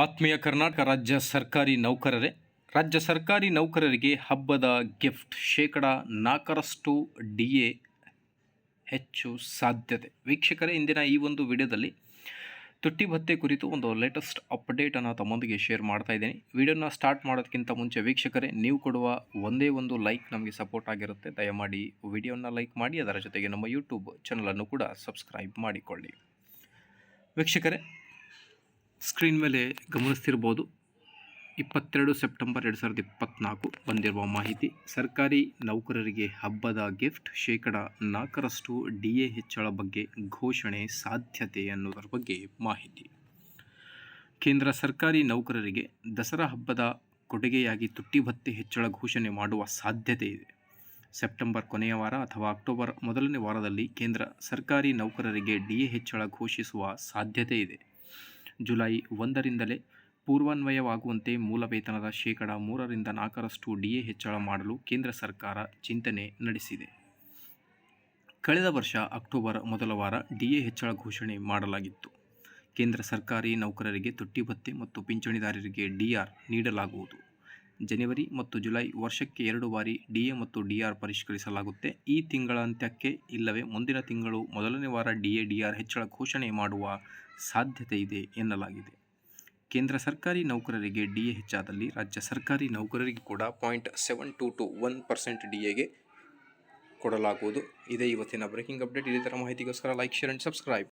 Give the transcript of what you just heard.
ಆತ್ಮೀಯ ಕರ್ನಾಟಕ ರಾಜ್ಯ ಸರ್ಕಾರಿ ನೌಕರರೇ, ರಾಜ್ಯ ಸರ್ಕಾರಿ ನೌಕರರಿಗೆ ಹಬ್ಬದ ಗಿಫ್ಟ್ ಶೇಕಡ ನಾಲ್ಕರಷ್ಟು ಡಿ ಎ ಹೆಚ್ಚು ಸಾಧ್ಯತೆ. ವೀಕ್ಷಕರೇ, ಇಂದಿನ ಈ ಒಂದು ವಿಡಿಯೋದಲ್ಲಿ ತುಟ್ಟಿ ಭತ್ತೆ ಕುರಿತು ಒಂದು ಲೇಟೆಸ್ಟ್ ಅಪ್ಡೇಟನ್ನು ತಮ್ಮೊಂದಿಗೆ ಶೇರ್ ಮಾಡ್ತಾ ಇದ್ದೀನಿ. ವಿಡಿಯೋನ ಸ್ಟಾರ್ಟ್ ಮಾಡೋದಕ್ಕಿಂತ ಮುಂಚೆ ವೀಕ್ಷಕರೇ, ನೀವು ಕೊಡುವ ಒಂದೇ ಒಂದು ಲೈಕ್ ನಮಗೆ ಸಪೋರ್ಟ್ ಆಗಿರುತ್ತೆ. ದಯಮಾಡಿ ವಿಡಿಯೋನ ಲೈಕ್ ಮಾಡಿ, ಅದರ ಜೊತೆಗೆ ನಮ್ಮ ಯೂಟ್ಯೂಬ್ ಚಾನಲನ್ನು ಕೂಡ ಸಬ್ಸ್ಕ್ರೈಬ್ ಮಾಡಿಕೊಳ್ಳಿ. ವೀಕ್ಷಕರೇ ಸ್ಕ್ರೀನ್ ಮೇಲೆ ಗಮನಿಸ್ತಿರ್ಬೋದು, ಇಪ್ಪತ್ತೆರಡು ಸೆಪ್ಟೆಂಬರ್ ಎರಡು ಸಾವಿರದ ಇಪ್ಪತ್ತ್ನಾಲ್ಕು ಬಂದಿರುವ ಮಾಹಿತಿ. ಸರ್ಕಾರಿ ನೌಕರರಿಗೆ ಹಬ್ಬದ ಗಿಫ್ಟ್ ಶೇಕಡ ನಾಲ್ಕರಷ್ಟು ಡಿ ಎ ಹೆಚ್ಚಳ ಬಗ್ಗೆ ಘೋಷಣೆ ಸಾಧ್ಯತೆ ಅನ್ನೋದರ ಬಗ್ಗೆ ಮಾಹಿತಿ. ಕೇಂದ್ರ ಸರ್ಕಾರಿ ನೌಕರರಿಗೆ ದಸರಾ ಹಬ್ಬದ ಕೊಡುಗೆಯಾಗಿ ತುಟ್ಟಿ ಭತ್ಯೆ ಹೆಚ್ಚಳ ಘೋಷಣೆ ಮಾಡುವ ಸಾಧ್ಯತೆ ಇದೆ. ಸೆಪ್ಟೆಂಬರ್ ಕೊನೆಯ ವಾರ ಅಥವಾ ಅಕ್ಟೋಬರ್ ಮೊದಲನೇ ವಾರದಲ್ಲಿ ಕೇಂದ್ರ ಸರ್ಕಾರಿ ನೌಕರರಿಗೆ ಡಿ ಎ ಹೆಚ್ಚಳ ಘೋಷಿಸುವ ಸಾಧ್ಯತೆ ಇದೆ. ಜುಲೈ ಒಂದರಿಂದಲೇ ಪೂರ್ವಾನ್ವಯವಾಗುವಂತೆ ಮೂಲ ವೇತನದ ಶೇಕಡ ಮೂರರಿಂದ ನಾಲ್ಕರಷ್ಟು ಡಿಎ ಹೆಚ್ಚಳ ಮಾಡಲು ಕೇಂದ್ರ ಸರ್ಕಾರ ಚಿಂತನೆ ನಡೆಸಿದೆ. ಕಳೆದ ವರ್ಷ ಅಕ್ಟೋಬರ್ ಮೊದಲ ವಾರ ಡಿಎ ಹೆಚ್ಚಳ ಘೋಷಣೆ ಮಾಡಲಾಗಿತ್ತು. ಕೇಂದ್ರ ಸರ್ಕಾರಿ ನೌಕರರಿಗೆ ತುಟ್ಟಿ ಭತ್ಯೆ ಮತ್ತು ಪಿಂಚಣಿದಾರರಿಗೆ ಡಿಆರ್ ನೀಡಲಾಗುವುದು. ಜನವರಿ ಮತ್ತು ಜುಲೈ ವರ್ಷಕ್ಕೆ ಎರಡು ಬಾರಿ ಡಿಎ ಮತ್ತು ಡಿಆರ್ ಪರಿಷ್ಕರಿಸಲಾಗುತ್ತೆ. ಈ ತಿಂಗಳ ಅಂತ್ಯಕ್ಕೆ ಇಲ್ಲವೇ ಮುಂದಿನ ತಿಂಗಳು ಮೊದಲನೇ ವಾರ ಡಿಎ ಡಿಆರ್ ಹೆಚ್ಚಳ ಘೋಷಣೆ ಮಾಡುವ ಸಾಧ್ಯತೆ ಇದೆ ಎನ್ನಲಾಗಿದೆ. ಕೇಂದ್ರ ಸರ್ಕಾರಿ ನೌಕರರಿಗೆ ಡಿಎ ಹೆಚ್ಚಾದಲ್ಲಿ ರಾಜ್ಯ ಸರ್ಕಾರಿ ನೌಕರರಿಗೆ ಕೂಡ point seven two two one percent ಡಿಎಗೆ ಕೊಡಲಾಗುವುದು. ಇದೇ ಇವತ್ತಿನ ಬ್ರೇಕಿಂಗ್ ಅಪ್ಡೇಟ್. ಇದೇ ಥರ ಮಾಹಿತಿಗೋಸ್ಕರ ಲೈಕ್, ಶೇರ್ ಆ್ಯಂಡ್ ಸಬ್ಸ್ಕ್ರೈಬ್.